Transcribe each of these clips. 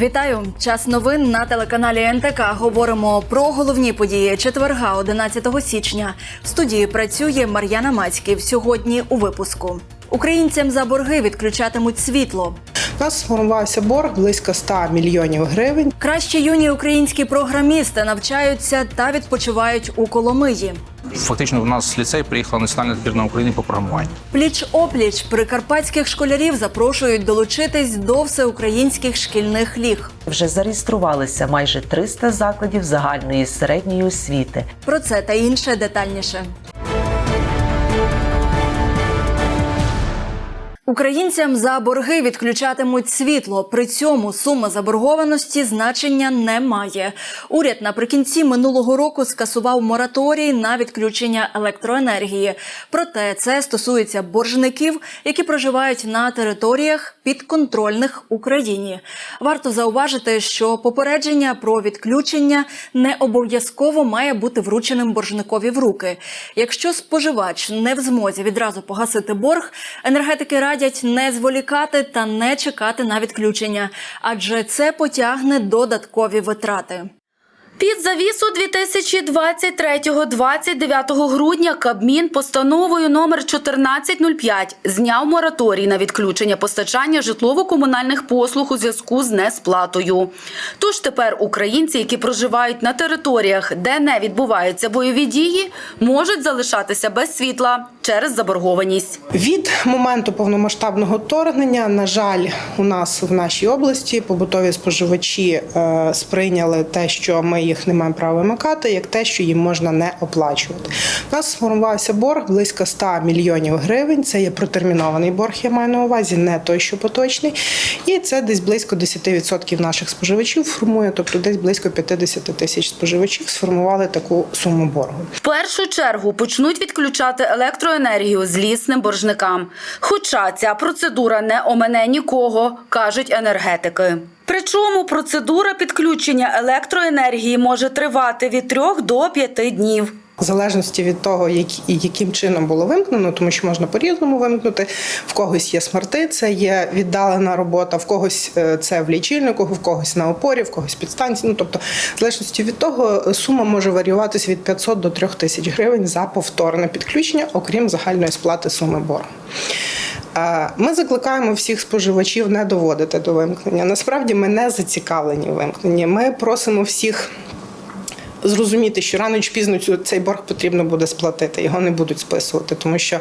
Вітаю! Час новин на телеканалі НТК. Говоримо про головні події четверга, 11 січня. В студії працює Мар'яна Мацьків. Сьогодні у випуску. Українцям за борги відключатимуть світло. У нас сформувався борг близько 100 мільйонів гривень. Кращі юні українські програмісти навчаються та відпочивають у Коломиї. Фактично, у нас з ліцей приїхала національна збірна України по програмуванню. Пліч опліч прикарпатських школярів запрошують долучитись до всеукраїнських шкільних ліг. Вже зареєструвалися майже 300 закладів загальної і середньої освіти. Про це та інше детальніше. Українцям за борги відключатимуть світло. При цьому сума заборгованості значення не має. Уряд наприкінці минулого року скасував мораторій на відключення електроенергії. Проте це стосується боржників, які проживають на територіях підконтрольних Україні. Варто зауважити, що попередження про відключення не обов'язково має бути врученим боржникові в руки. Якщо споживач не в змозі відразу погасити борг, енергетики радять не зволікати та не чекати на відключення, адже це потягне додаткові витрати. Під завісу 2023-29 грудня Кабмін постановою номер 1405 зняв мораторій на відключення постачання житлово-комунальних послуг у зв'язку з несплатою. Тож тепер українці, які проживають на територіях, де не відбуваються бойові дії, можуть залишатися без світла через заборгованість. Від моменту повномасштабного вторгнення, на жаль, у нас в нашій області побутові споживачі е, сприйняли те, що ми їх не маємо права вимикати, як те, що їм можна не оплачувати. У нас сформувався борг близько 100 мільйонів гривень. Це є протермінований борг, я маю на увазі, не той, що поточний. І це десь близько 10% наших споживачів формує, тобто десь близько 50 тисяч споживачів сформували таку суму боргу. В першу чергу почнуть відключати електроенергію злісним боржникам. Хоча ця процедура не омене нікого, кажуть енергетики. Причому процедура підключення електроенергії може тривати від 3 до 5 днів. В залежності від того, яким чином було вимкнено, тому що можна по-різному вимкнути. В когось є смарти, це є віддалена робота, в когось е, це в лічильнику, в когось на опорі, в когось підстанції. Ну тобто, в залежності від того, сума може варіюватися від 500 до 3 тисяч гривень за повторне підключення, окрім загальної сплати суми боргу. Ми закликаємо всіх споживачів не доводити до вимкнення. Насправді ми не зацікавлені вимкненні. Ми просимо всіх зрозуміти, що рано чи пізно цей борг потрібно буде сплатити, його не будуть списувати, тому що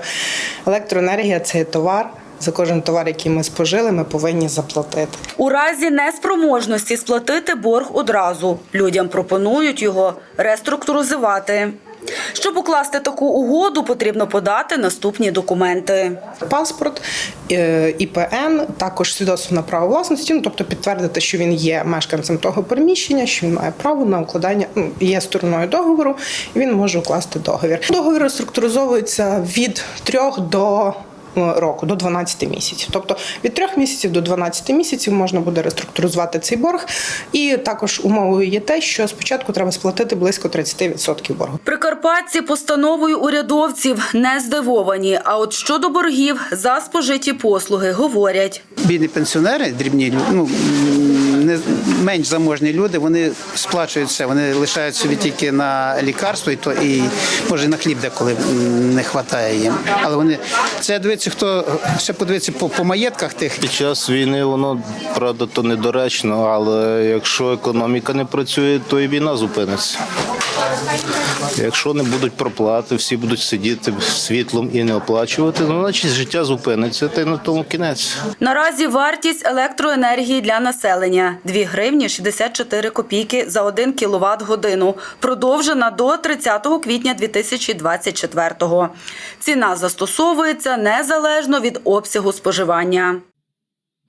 електроенергія це товар. За кожен товар, який ми спожили, ми повинні заплатити. У разі неспроможності сплатити борг одразу. Людям пропонують його реструктуризувати. Щоб укласти таку угоду, потрібно подати наступні документи. Паспорт, е, ІПН, також свідоцтво на право власності, ну тобто підтвердити, що він є мешканцем того приміщення, що він має право на укладання, ну, є стороною договору, і він може укласти договір. Договір реструктуризовується від трьох до року, до 12 місяців. Тобто від 3 місяців до 12 місяців можна буде реструктуризувати цей борг. І також умовою є те, що спочатку треба сплатити близько 30% боргу. Прикарпатці постановою урядовців не здивовані. А от щодо боргів за спожиті послуги говорять. бідні пенсіонери, дрібні ну, не менш заможні люди, вони сплачують все, вони лишають собі тільки на лікарство, і то і може на хліб деколи не вистачає їм. Але вони це дивиться, хто ще подивиться по, по маєтках тих. Під час війни воно правда то недоречно, але якщо економіка не працює, то і війна зупиниться. Якщо не будуть проплати, всі будуть сидіти світлом і не оплачувати, ну значить життя зупиниться, та й на тому кінець. Наразі вартість електроенергії для населення 2 гривні 64 копійки за 1 кіловат годину. Продовжена до 30 квітня 2024-го. Ціна застосовується незалежно від обсягу споживання.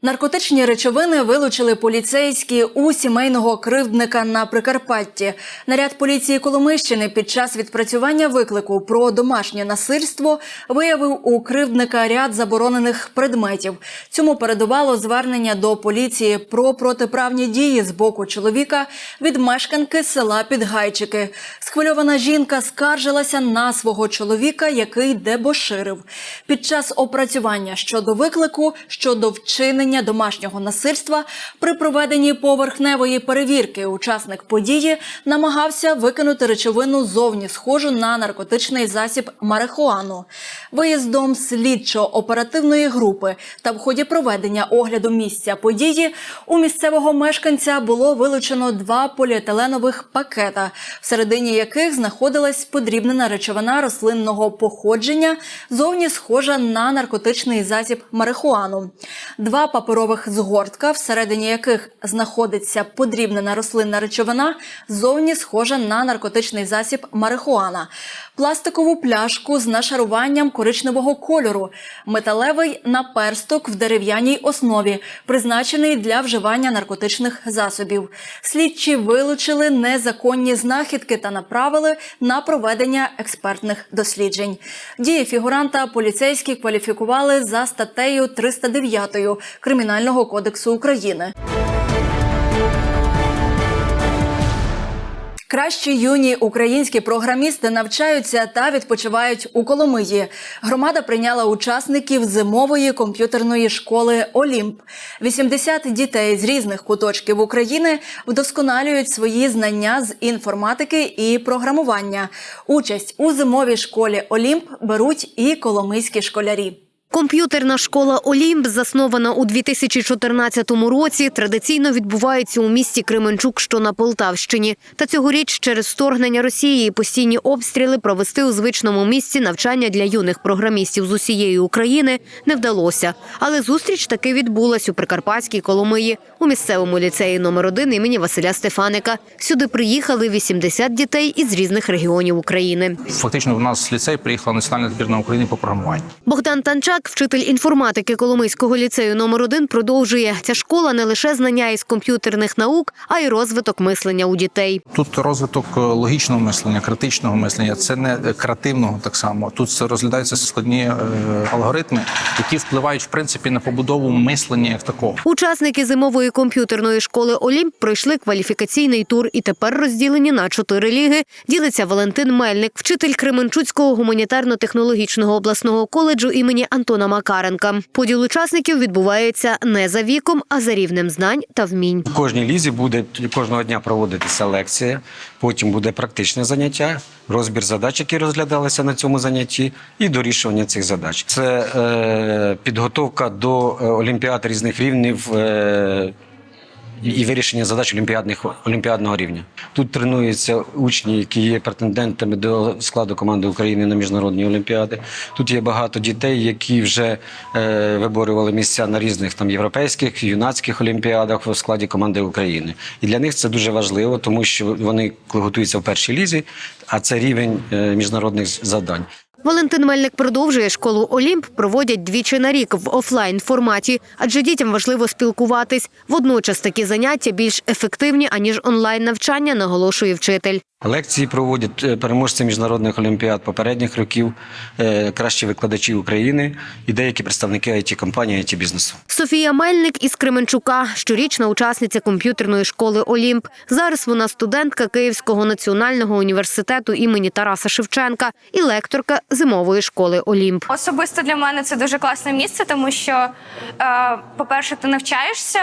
Наркотичні речовини вилучили поліцейські у сімейного кривдника на Прикарпатті. Наряд поліції Коломищини під час відпрацювання виклику про домашнє насильство виявив у кривдника ряд заборонених предметів. Цьому передувало звернення до поліції про протиправні дії з боку чоловіка від мешканки села Підгайчики. Схвильована жінка скаржилася на свого чоловіка, який дебоширив. Під час опрацювання щодо виклику щодо вчинення вчинення домашнього насильства при проведенні поверхневої перевірки. Учасник події намагався викинути речовину зовні схожу на наркотичний засіб марихуану. Виїздом слідчо-оперативної групи та в ході проведення огляду місця події у місцевого мешканця було вилучено два поліетиленових пакета, всередині яких знаходилась подрібнена речовина рослинного походження, зовні схожа на наркотичний засіб марихуану, два паперових згортка, всередині яких знаходиться подрібнена рослинна речовина, зовні схожа на наркотичний засіб марихуана, пластикову пляшку з нашаруванням коричневого кольору, металевий наперсток в дерев'яній основі, призначений для вживання наркотичних засобів. Слідчі вилучили незаконні знахідки та направили на проведення експертних досліджень. Дії фігуранта поліцейські кваліфікували за статтею 309 Кримінального кодексу України. Кращі юні українські програмісти навчаються та відпочивають у Коломиї. Громада прийняла учасників зимової комп'ютерної школи Олімп. 80 дітей з різних куточків України вдосконалюють свої знання з інформатики і програмування. Участь у зимовій школі Олімп беруть і коломийські школярі. Комп'ютерна школа Олімп, заснована у 2014 році, традиційно відбувається у місті Кременчук, що на Полтавщині. Та цьогоріч через вторгнення Росії і постійні обстріли провести у звичному місці навчання для юних програмістів з усієї України не вдалося. Але зустріч таки відбулась у Прикарпатській Коломиї у місцевому ліцеї номер 1 імені Василя Стефаника. Сюди приїхали 80 дітей із різних регіонів України. Фактично, в нас ліцей приїхала національна збірна України по програмуванню. Богдан Танчак, вчитель інформатики Коломийського ліцею номер 1 продовжує. Ця школа не лише знання із комп'ютерних наук, а й розвиток мислення у дітей. Тут розвиток е, логічного мислення, критичного мислення, це не креативного так само. Тут розглядаються складні е, алгоритми, які впливають в принципі на побудову мислення як такого. Учасники зимової комп'ютерної школи Олімп пройшли кваліфікаційний тур і тепер розділені на чотири ліги. Ділиться Валентин Мельник, вчитель Кременчуцького гуманітарно-технологічного обласного коледжу імені Антона Макаренка. Поділ учасників відбувається не за віком, а за рівнем знань та вмінь. У кожній лізі буде кожного дня проводитися лекція, потім буде практичне заняття, розбір задач, які розглядалися на цьому занятті, і дорішування цих задач. Це е, підготовка до е, олімпіад різних рівнів. Е, і- вирішення задач олімпіадних олімпіадного рівня. Тут тренуються учні, які є претендентами до складу команди України на міжнародні олімпіади. Тут є багато дітей, які вже е, виборювали місця на різних там європейських юнацьких олімпіадах у складі команди України. І для них це дуже важливо, тому що вони коли готуються в першій лізі, а це рівень е, міжнародних завдань. Валентин Мельник продовжує школу Олімп проводять двічі на рік в офлайн форматі, адже дітям важливо спілкуватись. Водночас такі заняття більш ефективні аніж онлайн навчання, наголошує вчитель. Лекції проводять е, переможці міжнародних олімпіад попередніх років, е, кращі викладачі України і деякі представники it компанії it бізнесу. Софія Мельник із Кременчука, щорічна учасниця комп'ютерної школи Олімп. Зараз вона студентка Київського національного університету імені Тараса Шевченка і лекторка зимової школи Олімп. Особисто для мене це дуже класне місце, тому що, е, по-перше, ти навчаєшся.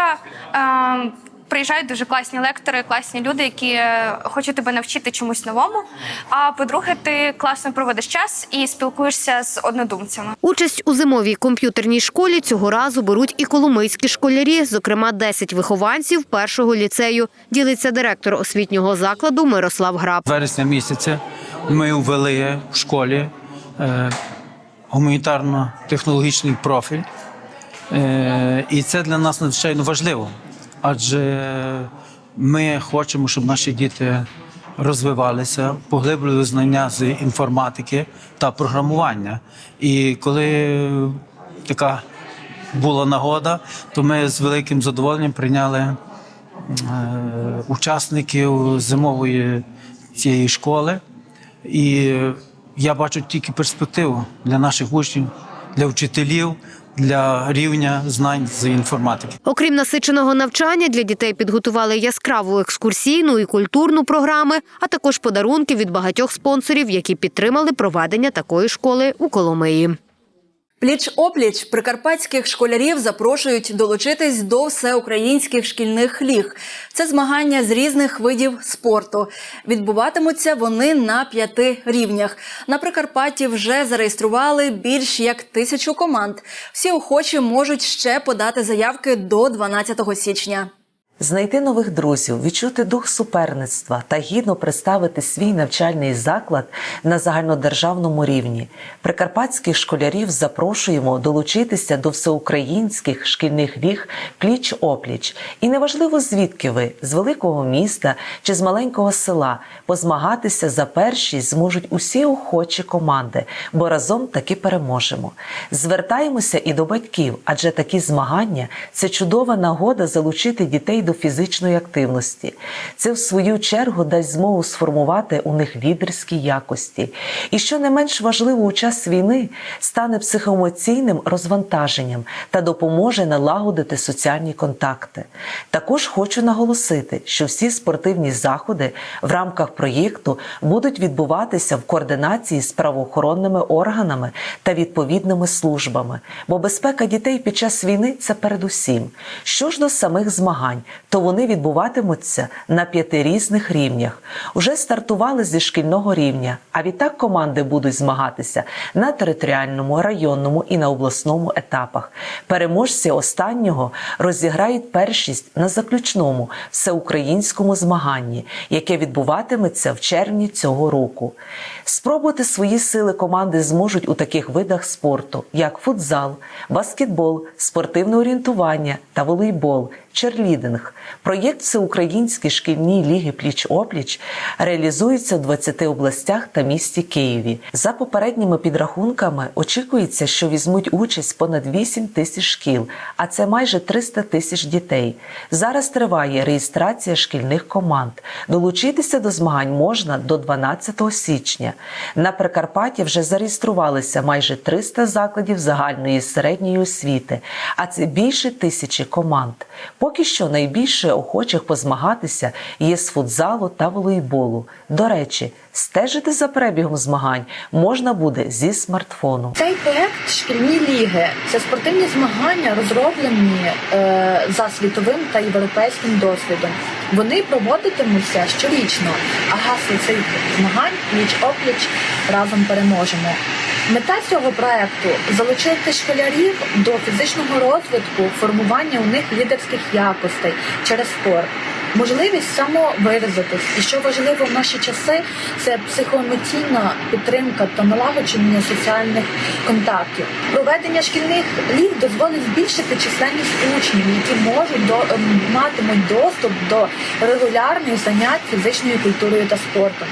Приїжджають дуже класні лектори, класні люди, які е, хочуть тебе навчити чомусь новому. А по-друге, ти класно проводиш час і спілкуєшся з однодумцями. Участь у зимовій комп'ютерній школі цього разу беруть і коломийські школярі, зокрема 10 вихованців першого ліцею. Ділиться директор освітнього закладу Мирослав Граб. вересня місяця ми ввели в школі е, гуманітарно-технологічний профіль. Е, і це для нас надзвичайно важливо, адже ми хочемо, щоб наші діти розвивалися, поглиблювали знання з інформатики та програмування. І коли така була нагода, то ми з великим задоволенням прийняли е, учасників зимової цієї школи. І я бачу тільки перспективу для наших учнів, для вчителів, для рівня знань з інформатики. Окрім насиченого навчання, для дітей підготували яскраву екскурсійну і культурну програми, а також подарунки від багатьох спонсорів, які підтримали проведення такої школи у Коломиї. Пліч опліч прикарпатських школярів запрошують долучитись до всеукраїнських шкільних ліг. Це змагання з різних видів спорту. Відбуватимуться вони на п'яти рівнях. На Прикарпатті вже зареєстрували більш як тисячу команд. Всі охочі можуть ще подати заявки до 12 січня. Знайти нових друзів, відчути дух суперництва та гідно представити свій навчальний заклад на загальнодержавному рівні. Прикарпатських школярів запрошуємо долучитися до всеукраїнських шкільних ліг пліч-опліч. І неважливо звідки ви з великого міста чи з маленького села позмагатися за першість зможуть усі охочі команди, бо разом таки переможемо. Звертаємося і до батьків, адже такі змагання це чудова нагода залучити дітей до фізичної активності. Це, в свою чергу, дасть змогу сформувати у них лідерські якості. І що не менш важливо у час війни, стане психоемоційним розвантаженням та допоможе налагодити соціальні контакти. Також хочу наголосити, що всі спортивні заходи в рамках проєкту будуть відбуватися в координації з правоохоронними органами та відповідними службами, бо безпека дітей під час війни це передусім. Що ж до самих змагань, то вони відбуватимуться на п'яти різних рівнях. Уже стартували зі шкільного рівня, а відтак команди будуть змагатися на територіальному, районному і на обласному етапах. Переможці останнього розіграють першість на заключному всеукраїнському змаганні, яке відбуватиметься в червні цього року. Спробувати свої сили команди зможуть у таких видах спорту, як футзал, баскетбол, спортивне орієнтування та волейбол, черлідинг. Проєкт Всеукраїнські шкільні ліги пліч-опліч реалізується в 20 областях та місті Києві. За попередніми підрахунками очікується, що візьмуть участь понад 8 тисяч шкіл, а це майже 300 тисяч дітей. Зараз триває реєстрація шкільних команд. Долучитися до змагань можна до 12 січня. На Прикарпатті вже зареєструвалися майже 300 закладів загальної і середньої освіти, а це більше тисячі команд. Поки що найбільше охочих позмагатися є з футзалу та волейболу. До речі, стежити за перебігом змагань можна буде зі смартфону. Цей проект шкільні ліги це спортивні змагання, розроблені е, за світовим та європейським досвідом. Вони проводитимуться щорічно, а гасло цих змагань пліч опліч разом переможемо. Мета цього проекту залучити школярів до фізичного розвитку, формування у них лідерських якостей через спорт. Можливість самовиразитись, і що важливо в наші часи, це психоемоційна підтримка та налагодження соціальних контактів. Проведення шкільних ліг дозволить збільшити численність учнів, які можуть до ем, матимуть доступ до регулярних занять фізичною культурою та спортом.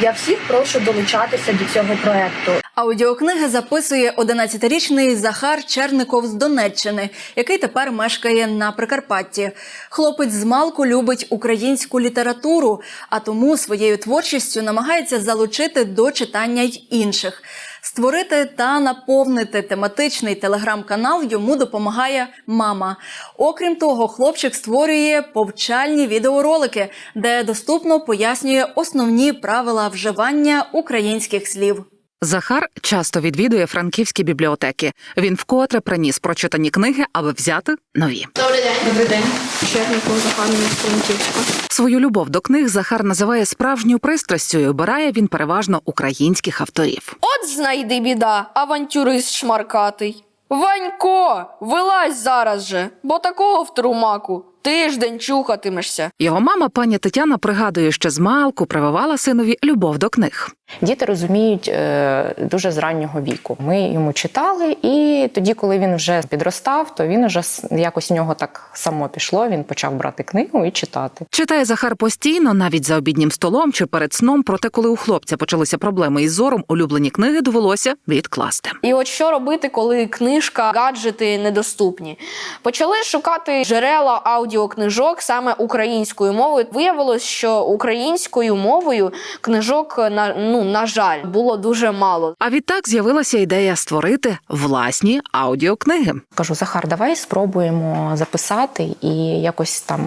Я всіх прошу долучатися до цього проекту. Аудіокниги записує 11-річний Захар Черников з Донеччини, який тепер мешкає на Прикарпатті. Хлопець з малку любить українську літературу, а тому своєю творчістю намагається залучити до читання й інших. Створити та наповнити тематичний телеграм-канал йому допомагає мама. Окрім того, хлопчик створює повчальні відеоролики, де доступно пояснює основні правила вживання українських слів. Захар часто відвідує франківські бібліотеки. Він вкотре приніс прочитані книги, аби взяти нові. Добрий день. Добрий день. Черніков Захар Франківська. Свою любов до книг Захар називає справжньою пристрастю. і Обирає він переважно українських авторів. От знайди біда, авантюрист шмаркатий. Ванько, вилазь зараз же, бо такого в трумаку тиждень чухатимешся. Його мама, пані Тетяна, пригадує, що з малку прививала синові любов до книг. Діти розуміють е, дуже з раннього віку. Ми йому читали, і тоді, коли він вже підростав, то він вже с- якось у нього так само пішло. Він почав брати книгу і читати. Читає Захар постійно, навіть за обіднім столом чи перед сном. Проте, коли у хлопця почалися проблеми із зором, улюблені книги довелося відкласти. І от що робити, коли книжка, гаджети недоступні? Почали шукати джерела аудіокнижок саме українською мовою. Виявилось, що українською мовою книжок на ну на жаль було дуже мало. А відтак з'явилася ідея створити власні аудіокниги. Кажу, Захар, давай спробуємо записати, і якось там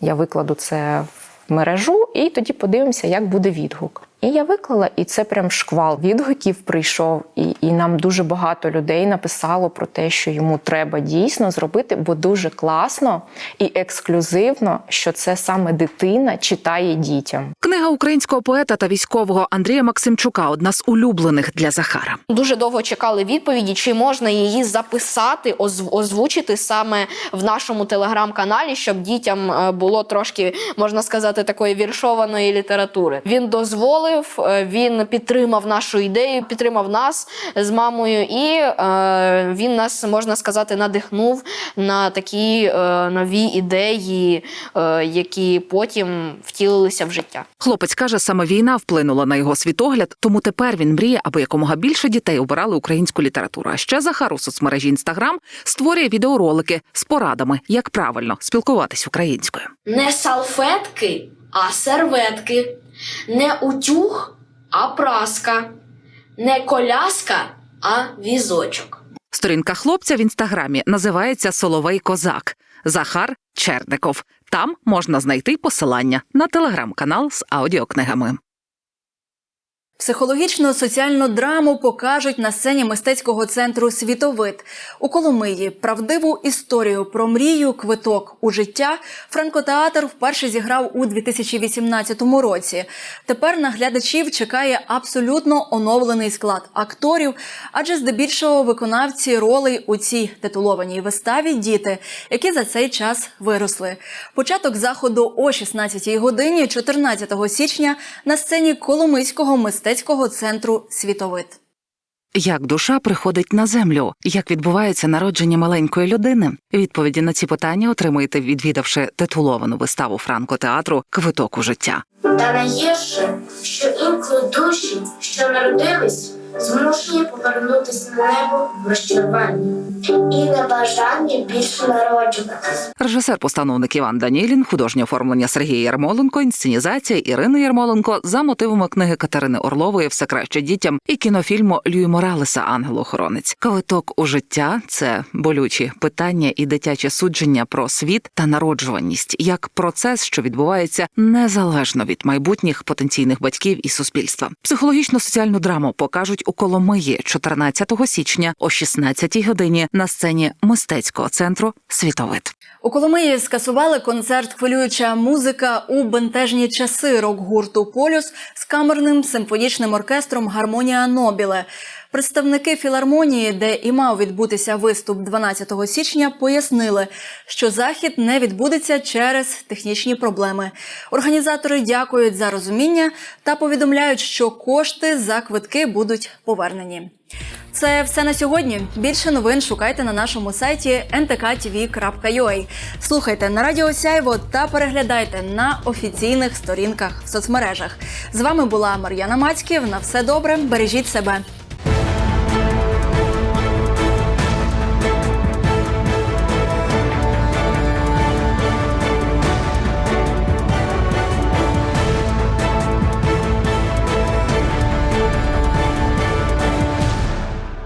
я викладу це в мережу, і тоді подивимося, як буде відгук. І я виклала, і це прям шквал відгуків прийшов. І, і нам дуже багато людей написало про те, що йому треба дійсно зробити, бо дуже класно і ексклюзивно, що це саме дитина читає дітям. Книга українського поета та військового Андрія Максимчука одна з улюблених для Захара. Дуже довго чекали відповіді, чи можна її записати, озвучити саме в нашому телеграм-каналі, щоб дітям е, було трошки, можна сказати, такої віршованої літератури. Він дозволив, е, він підтримав нашу ідею, підтримав нас з мамою, і е, він нас, можна сказати, надихнув на такі е, нові ідеї, е, які потім втілилися в життя. Хлопець каже, саме війна вплинула на його світогляд, тому тепер він мріє, аби якомога більше дітей обирали українську літературу. А ще Захар у соцмережі Інстаграм створює відеоролики з порадами, як правильно спілкуватись українською. Не салфетки, а серветки, не утюг, а праска, не коляска, а візочок. Сторінка хлопця в інстаграмі називається Соловей Козак Захар Черников. Там можна знайти посилання на телеграм-канал з аудіокнигами. Психологічну соціальну драму покажуть на сцені мистецького центру Світовид у Коломиї. Правдиву історію про мрію, квиток у життя. Франкотеатр вперше зіграв у 2018 році. Тепер на глядачів чекає абсолютно оновлений склад акторів, адже здебільшого виконавці ролей у цій титулованій виставі діти, які за цей час виросли. Початок заходу о 16 годині, 14 січня, на сцені Коломийського мистецького центру Світовид. Як душа приходить на землю? Як відбувається народження маленької людини? Відповіді на ці питання отримаєте, відвідавши титуловану виставу франкотеатру Квиток у життя. Та найгірше, що інколи душі, що народились, змушені повернутися на небо в розчаруванні і небажання більше народжуватись. Режисер-постановник Іван Данілін, художнє оформлення Сергія Ярмоленко, інсценізація Ірини Ярмоленко за мотивами книги Катерини Орлової Все краще дітям і кінофільму Льюі Моралеса Ангел-охоронець. Квиток у життя це болючі питання і дитяче судження про світ та народжуваність як процес, що відбувається незалежно від майбутніх потенційних батьків і суспільства. Психологічно соціальну драму покажуть у Коломиї 14 січня о 16 годині на сцені мистецького центру Світовид. У Коломиї скасували концерт Хвилююча музика у бентежні часи рок-гурту Полюс з камерним симфонічним оркестром Гармонія Нобіле. Представники філармонії, де і мав відбутися виступ 12 січня, пояснили, що захід не відбудеться через технічні проблеми. Організатори дякують за розуміння та повідомляють, що кошти за квитки будуть повернені. Це все на сьогодні. Більше новин шукайте на нашому сайті ntkTV.ua. Слухайте на Радіо Сяйво та переглядайте на офіційних сторінках в соцмережах. З вами була Мар'яна Мацьків. На все добре, бережіть себе.